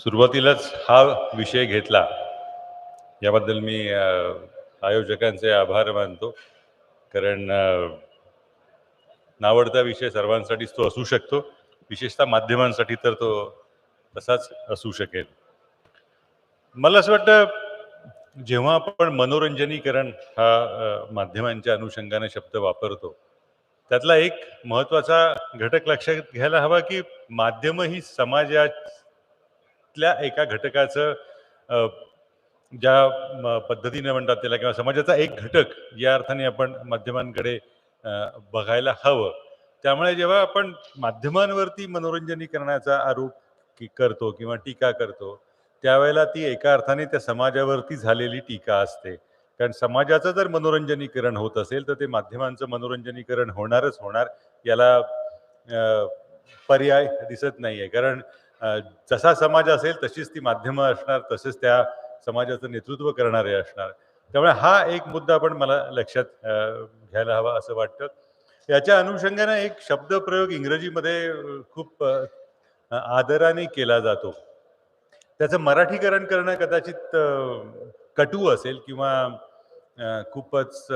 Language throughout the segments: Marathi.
सुरुवातीलाच हा विषय घेतला. याबद्दल मी आयोजकांचे आभार मानतो. कारण नावडता विषय सर्वांसाठीच तो असू शकतो. विशेषतः माध्यमांसाठी तर तो तसाच असू शकेल. मला असं वाटतं जेव्हा आपण मनोरंजनीकरण हा माध्यमांच्या अनुषंगाने शब्द वापरतो त्यातला एक महत्त्वाचा घटक लक्षात घ्यायला हवा की माध्यम ही त्यातल्या एका घटकाचं ज्या म, पद्धतीने म्हणतात त्याला किंवा समाजाचा एक घटक या अर्थाने आपण माध्यमांकडे बघायला हवं. त्यामुळे जेव्हा आपण माध्यमांवरती मनोरंजनीकरणाचा आरोप करतो किंवा टीका करतो त्यावेळेला ती एका अर्थाने त्या समाजावरती झालेली टीका असते. कारण समाजाचं जर मनोरंजनीकरण होत असेल तर ते माध्यमांचं मनोरंजनीकरण होणारच होणार याला पर्याय दिसत नाही आहे कारण जसा समाज असेल तशीच ती माध्यमं असणार तसेच त्या समाजाचं नेतृत्व करणारे असणार. त्यामुळे हा एक मुद्दा पण मला लक्षात घ्यायला हवा असं वाटतं. याच्या अनुषंगाने एक शब्दप्रयोग इंग्रजीमध्ये खूप आदराने केला जातो. त्याचं मराठीकरण करणं कदाचित कटू असेल किंवा खूपच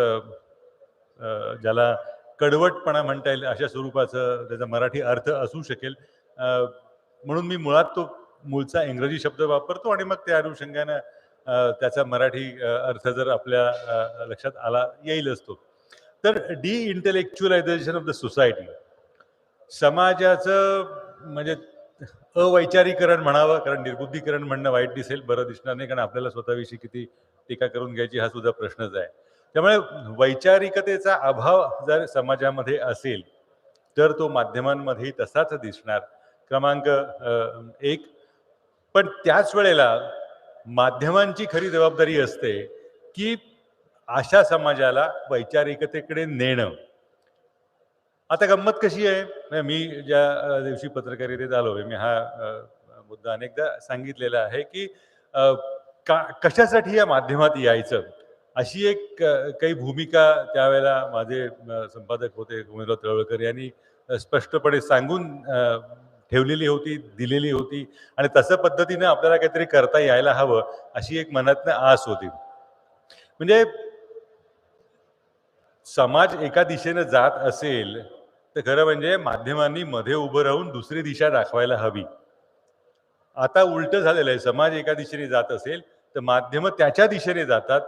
ज्याला कडवटपणा म्हणता येईल अशा स्वरूपाचं त्याचा मराठी अर्थ असू शकेल. म्हणून मी मुळात तो मूळचा इंग्रजी शब्द वापरतो आणि मग त्या अनुषंगानं त्याचा मराठी अर्थ जर आपल्या लक्षात आला येईल असतो. तर डी इंटेलेक्च्युअलायझेशन ऑफ द सोसायटी समाजाचं म्हणजे अवैचारिकरण म्हणावं कारण निर्बुद्धीकरण म्हणणं वाईट दिसेल बरं दिसणार नाही कारण आपल्याला स्वतःविषयी किती टीका करून घ्यायची हा सुद्धा प्रश्नच आहे. त्यामुळे वैचारिकतेचा अभाव जर समाजामध्ये असेल तर तो माध्यमांमध्ये तसाच दिसणार. क्रमांक एक. पण त्याच वेळेला माध्यमांची खरी जबाबदारी असते की अशा समाजाला वैचारिकतेकडे नेणं. आता गंमत कशी आहे? मी ज्या दिवशी पत्रकारितेत आलो मी हा मुद्दा अनेकदा सांगितलेला आहे की का कशासाठी या माध्यमात यायचं? अशी एक काही भूमिका त्यावेळेला माझे संपादक होते उमेदवार तळवळकर यांनी स्पष्टपणे सांगून ठेवलेली होती दिलेली होती आणि तसं पद्धतीने आपल्याला काहीतरी करता यायला हवं अशी एक मनातनं आस होती. म्हणजे समाज एका दिशेनं जात असेल तर खरं म्हणजे माध्यमांनी मध्ये उभं राहून दुसरी दिशा दाखवायला हवी. आता उलट झालेलं आहे समाज एका दिशेने जात असेल तर माध्यमं त्याच्या दिशेने जातात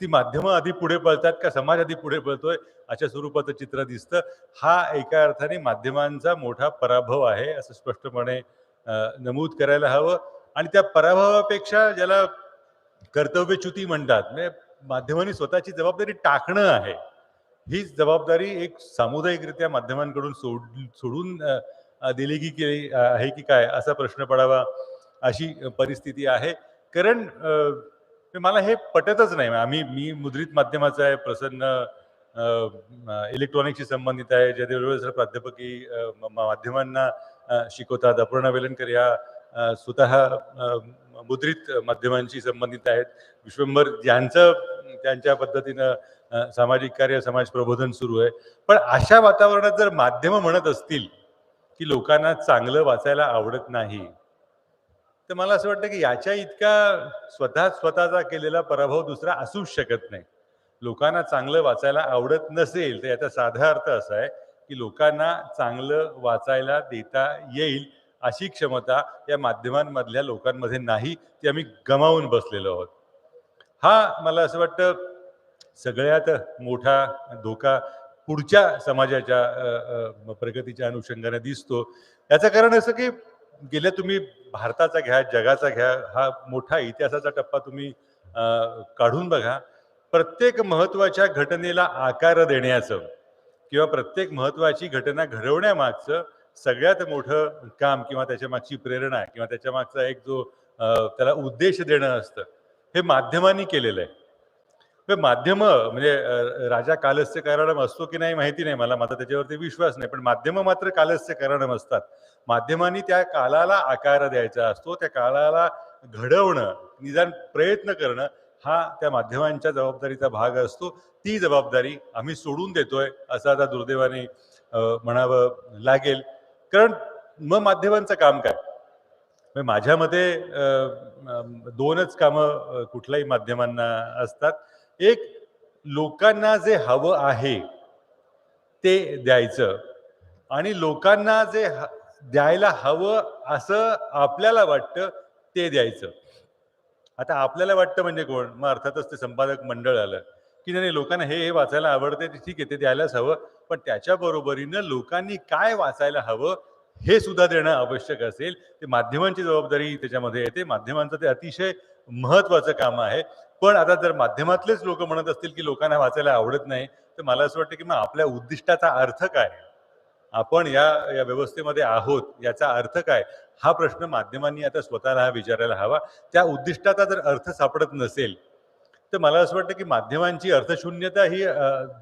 ती माध्यमं आधी पुढे पळतात का समाज आधी पुढे पळतोय अशा स्वरूपाचं चित्र दिसतं. हा एका अर्थाने माध्यमांचा मोठा पराभव आहे असं स्पष्टपणे नमूद करायला हवं. आणि त्या पराभवापेक्षा ज्याला कर्तव्यच्युती म्हणतात म्हणजे माध्यमांनी स्वतःची जबाबदारी टाकणं आहे. ही जबाबदारी एक सामुदायिकरित्या माध्यमांकडून सोड सोडून दिली की की आहे की काय असा प्रश्न पडावा अशी परिस्थिती आहे. कारण मला हे पटतच नाही. आम्ही मी मुद्रित माध्यमाचा आहे प्रसन्न इलेक्ट्रॉनिकशी संबंधित आहे ज्या डोळे प्राध्यापकी म- माध्यमांना शिकवतात. अपूर्णा वेलणकर या स्वतः मुद्रित माध्यमांशी संबंधित आहेत. विश्वंभर ज्यांचं त्यांच्या पद्धतीनं सामाजिक कार्य समाज प्रबोधन सुरू आहे. पण अशा वातावरणात जर माध्यमं म्हणत असतील की लोकांना चांगलं वाचायला आवडत नाही तर मला असं वाटतं की याच्या इतका स्वतः स्वतःचा केलेला पराभव दुसरा असूच शकत नाही. लोकांना चांगलं वाचायला आवडत नसेल तर याचा साधा अर्थ असा आहे की लोकांना चांगलं वाचायला देता येईल अशी क्षमता या माध्यमांमधल्या लोकांमध्ये नाही ती आम्ही गमावून बसलेलो आहोत. हा मला असं वाटतं सगळ्यात मोठा धोका पुढच्या समाजाच्या प्रगतीच्या अनुषंगाने दिसतो. याचं कारण असं की गेल्या तुम्ही भारताचा घ्या जगाचा घ्या हा मोठा इतिहासाचा टप्पा तुम्ही काढून बघा. प्रत्येक महत्त्वाच्या घटनेला आकार देण्याचं किंवा प्रत्येक महत्वाची घटना घडवण्यामागचं सगळ्यात मोठं काम किंवा त्याच्या मागची प्रेरणा किंवा त्याच्या मागचा एक जो त्याला उद्देश देणं असतं हे माध्यमांनी केलेलं आहे. माध्यम म्हणजे राजा कालस्य कारणम असतो की नाही माहिती नाही मला माझा त्याच्यावरती विश्वास नाही पण माध्यम मात्र कालस्य कारणम असतात. माध्यमांनी त्या कालाला आकार द्यायचा असतो त्या कालाला घडवणं निदान प्रयत्न करणं हा त्या माध्यमांच्या जबाबदारीचा भाग असतो. ती जबाबदारी आम्ही सोडून देतोय असं आता दुर्दैवाने म्हणावं लागेल. कारण मग माध्यमांचं काम काय? माझ्या मते दोनच कामं कुठल्याही माध्यमांना असतात. एक लोकांना जे हवं आहे ते द्यायचं. आणि लोकांना जे द्यायला हवं असं आपल्याला वाटतं ते द्यायचं. आता आपल्याला वाटतं म्हणजे कोण? मग अर्थातच ते संपादक मंडळ आलं. की नाही नाही, लोकांना हे हे वाचायला आवडते ते ठीक आहे ते द्यायलाच हवं. पण त्याच्या बरोबरीनं लोकांनी काय वाचायला हवं हे सुद्धा देणं आवश्यक असेल. ते माध्यमांची जबाबदारी त्याच्यामध्ये येते. माध्यमांचं ते अतिशय महत्वाचं काम आहे. पण आता जर माध्यमातलेच लोक म्हणत असतील की लोकांना वाचायला आवडत नाही तर मला असं वाटतं की मग आपल्या उद्दिष्टाचा अर्थ काय? आपण या या व्यवस्थेमध्ये आहोत याचा अर्थ काय? हा प्रश्न माध्यमांनी आता स्वतःला हा विचारायला हवा. त्या उद्दिष्टाचा जर अर्थ सापडत नसेल तर मला असं वाटतं की माध्यमांची अर्थशून्यता ही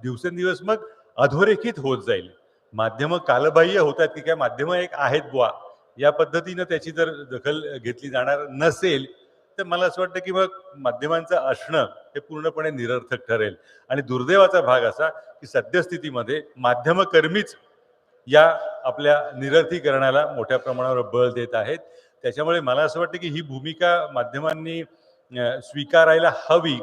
दिवसेंदिवस मग अधोरेखित होत जाईल. माध्यमं कालबाह्य होतात की काय? माध्यमं एक आहेत बुवा. या पद्धतीनं त्याची जर दखल घेतली जाणार नसेल तर मला असं वाटतं की मग माध्यमांचं असणं हे पूर्णपणे निरर्थक ठरेल. आणि दुर्दैवाचा भाग असा की सद्यस्थितीमध्ये माध्यमकर्मीच या आपल्या निरर्थीकरणाला मोठ्या प्रमाणावर बळ देत आहेत. त्याच्यामुळे मला असं वाटतं की ही भूमिका माध्यमांनी स्वीकारायला हवी.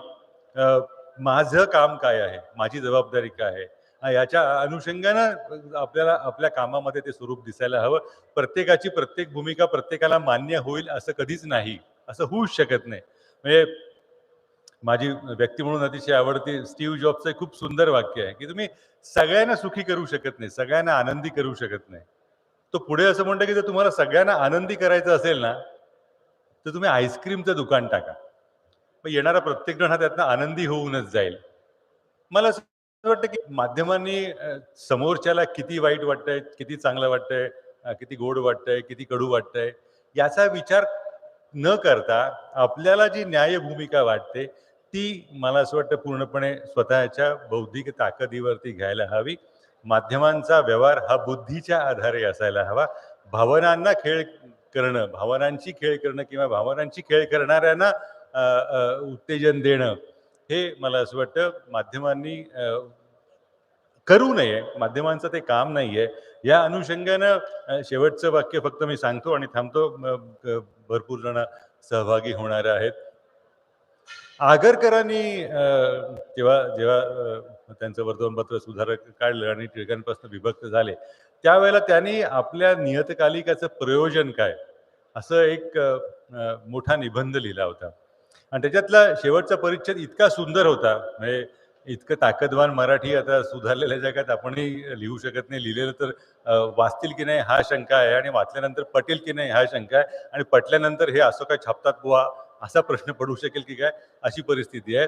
माझं काम काय आहे? माझी जबाबदारी काय आहे? याच्या अनुषंगानं आपल्याला आपल्या कामामध्ये ते स्वरूप दिसायला हवं. प्रत्येकाची प्रत्येक भूमिका प्रत्येकाला मान्य होईल असं कधीच नाही. असं होऊच शकत नाही. म्हणजे माझी व्यक्ती म्हणून अतिशय आवडती स्टीव्ह जॉबचं खूप सुंदर वाक्य आहे की तुम्ही सगळ्यांना सुखी करू शकत नाही सगळ्यांना आनंदी करू शकत नाही. तो पुढे असं म्हणतो की जर तुम्हाला सगळ्यांना आनंदी करायचं असेल ना तर तुम्ही आईस्क्रीमचं दुकान टाका. मग येणारा प्रत्येक जण हा त्यातनं आनंदी होऊनच जाईल. मला असं वाटतं की माध्यमांनी समोरच्याला किती वाईट वाटतंय किती चांगलं वाटतंय किती गोड वाटतंय किती कडू वाटतंय याचा विचार न करता आपल्याला जी न्याय भूमिका वाटते ती मला असं वाटतं पूर्णपणे स्वतःच्या बौद्धिक ताकदीवरती घ्यायला हवी. माध्यमांचा व्यवहार हा बुद्धीच्या आधारे असायला हवा. भावनांना खेळ करणं भावनांची खेळ करणं किंवा भावनांची खेळ करणाऱ्यांना उत्तेजन देणं हे मला असं वाटतं माध्यमांनी करू नये माध्यमांचं ते काम नाहीये. या अनुषंगानं शेवटचं वाक्य फक्त मी सांगतो आणि थांबतो. भरपूर जण सहभागी होणार आहेत. आगरकरांनी जेव्हा जेव्हा त्यांचं वर्तमानपत्र सुधारक काढलं आणि टिळकांपासून विभक्त झाले त्यावेळेला त्यांनी आपल्या नियतकालिकाचं प्रयोजन काय? असं एक मोठा निबंध लिहिला होता. आणि त्याच्यातला शेवटचा परिच्छेद इतका सुंदर होता. म्हणजे इतकं ताकदवान मराठी आता सुधारलेल्या जगात आपणही लिहू शकत नाही. लिहिलेलं तर वाचतील की नाही हा शंका आहे आणि वाचल्यानंतर पटेल की नाही हा शंका आहे आणि पटल्यानंतर हे असं काय छापतात बुवा असा प्रश्न पडू शकेल की काय अशी परिस्थिती आहे.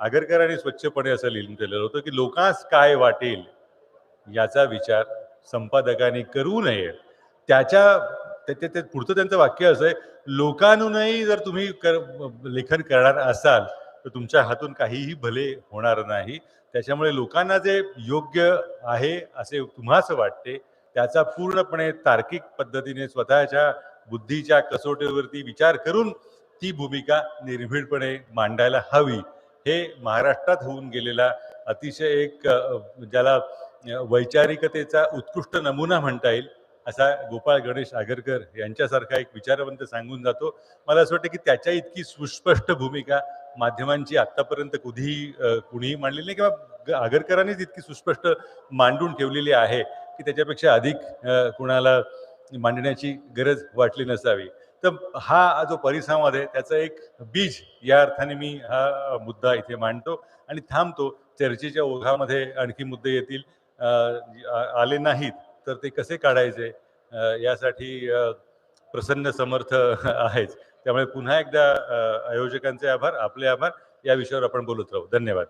आगरकरांनी स्वच्छपणे असं लिहून केलेलं होतं की लोकांस काय वाटेल याचा विचार संपादकांनी करू नये. त्याच्या ते ते- ते पुढचं त्यांचं वाक्य असं आहे लोकांहूनही जर तुम्ही कर लेखन करणार असाल तर तुमच्या हातून काहीही भले होणार नाही. त्याच्यामुळे लोकांना जे योग्य आहे असे तुम्हाच वाटते त्याचा पूर्णपणे तार्किक पद्धतीने स्वतःच्या बुद्धीच्या कसोटीवरती विचार करून ती भूमिका निर्भीडपणे मांडायला हवी. हे महाराष्ट्रात होऊन गेलेला अतिशय एक ज्याला वैचारिकतेचा उत्कृष्ट नमुना म्हणता येईल असा गोपाळ गणेश आगरकर यांच्यासारखा एक विचारवंत सांगून जातो. मला असं वाटतं की त्याच्या इतकी सुस्पष्ट भूमिका माध्यमांची आत्तापर्यंत कधीही कुणीही मांडलेली नाही किंवा ग- आगरकरांनीच इतकी सुस्पष्ट मांडून ठेवलेली आहे की त्याच्यापेक्षा अधिक कुणाला मांडण्याची गरज वाटली नसावी. तर हा जो परिसंवाद आहे त्याचा एक बीज या अर्थाने मी हा मुद्दा इथे मांडतो आणि थांबतो. चर्चेच्या ओघामध्ये आणखी मुद्दे येतील. आले नाहीत. तर ते कसे काढायचे? यासाठी प्रसन्न समर्थ आहेच. त्यामुळे पुन्हा एकदा आयोजकांचे आभार आपले आभार. या विषयावर आपण बोलत राहू. धन्यवाद.